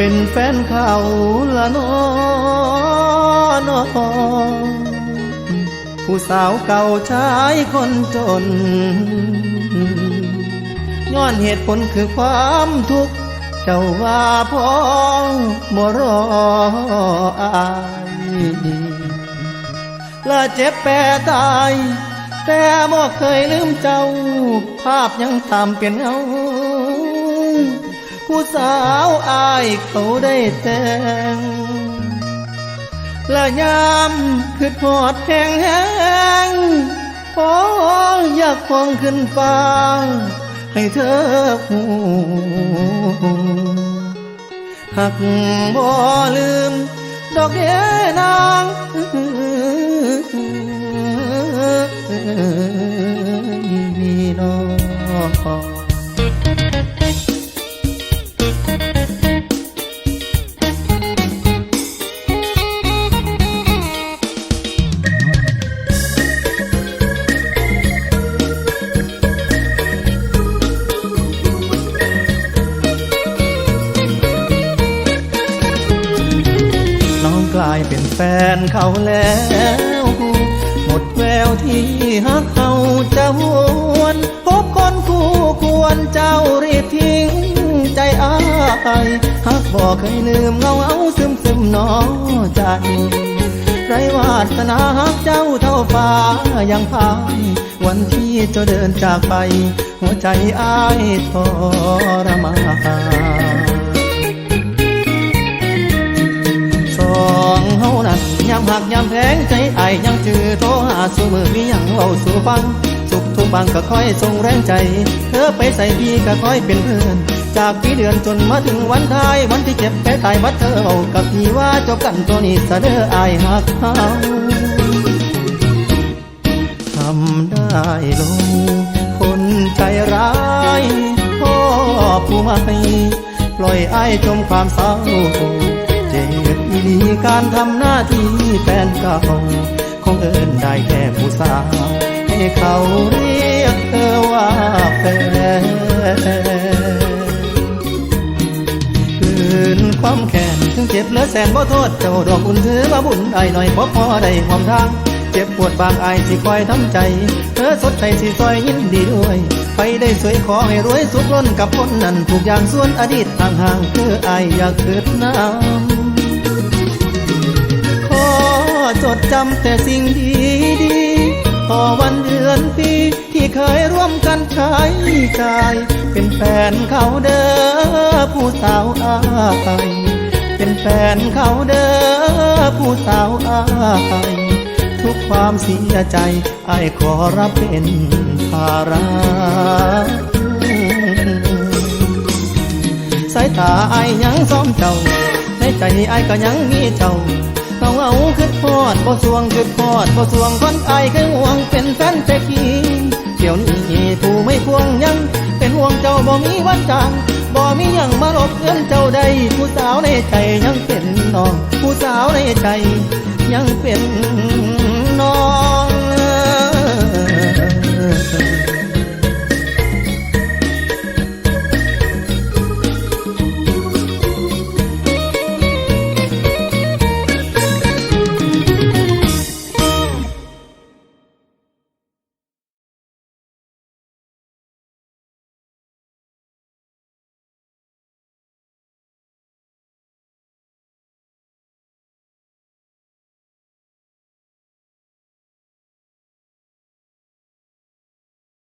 เป็นแฟนเขาละน้อนอผู้สาวเก่าชายคนจน ย้อนเหตุผลคือความทุกข์ เจ้าว่าพ้องบ่รออายและเจ็บแปรตาย แต่บ่เคยลืมเจ้า ภาพยังตามเปลี่ยนเงา ผู้สาวอายเขาได้แต่งและยามคือทอดแห้งแห้งพออยากพองขึ้นฟ้าให้เธอหูหักบ่ลืม ดอกเดนาง กลายเป็นแฟนเขาแล้วหมดแววที่ฮักเขาจะหวนพบคนคู่ควรเจ้ารีบทิ้งใจอายฮักบอกเคยลืมเงาเอาซึมซึมหนอใจไรวาสนาฮักเจ้าเท่าฟ้ายังพายวันที่เจ้าเดินจากไป หัวใจอายทรมาน ยามหักยามแพงใจไอยังจือโทรหาสู่มือมีหยังเว้าสู่ฟัง สุขทุกบางก็ค่อยส่งแรงใจ เธอไปใส่พี่ก็ค่อยเป็นเพื่อน จากปีเดือนจนมาถึงวันท้าย วันที่เจ็บแผลตายวัดเธอเว้ากับพี่ว่าจบกันตัวนี้ซะเด้อไอหักเฮาทำได้ลง คนใจร้ายพ่อผู้ไม่ปล่อยไอจมความเศร้า เจ็บอีการทำหน้าที่แฟนเก่าคงเอินได้แค่ผู้สาวให้เขาเรียกเธอว่าแฟนคืนความแค้นถึงเจ็บเหลือแสนบ่โทษเจ้าดอกอุ่นถือว่าบุญได้หน่อยพอพอได้ความทางเจ็บปวดบางอายสิคอยทำใจ เธอสดใจสิซอยยินดีด้วย ไปได้สวยขอให้รวยสุขล้นกับคนนั้นทุกอย่างส่วนอดีตห่างๆคืออายอยากเกิดน้ำ ดจำแต่สิ่งดีดีพอวันเดือนปีที่เคยร่วมกันใช้จ่าย เป็นแฟนเขาเด้อผู้สาวอายเป็นแฟนเขาเด้อผู้สาวอายทุกความเสียใจไอายขอรับเป็นภาระสายตาไอายยังซ้อมเจ้า ในใจไอายก็ยังมีเจ้า เราเอาขึ้นพอดบ่สวงขึ้นพอดบ่สวงคนไอายคือห่วงเป็นแฟนแต่กี้เดี๋ยวนี้ผู้ไม่ควงยัง เป็นห่วงเจ้าบ่มีวันจางบ่มียังมาลบเลือนเจ้าใดผู้สาวในใจยังเป็นน้อง ผู้สาวในใจยังเป็นน้อง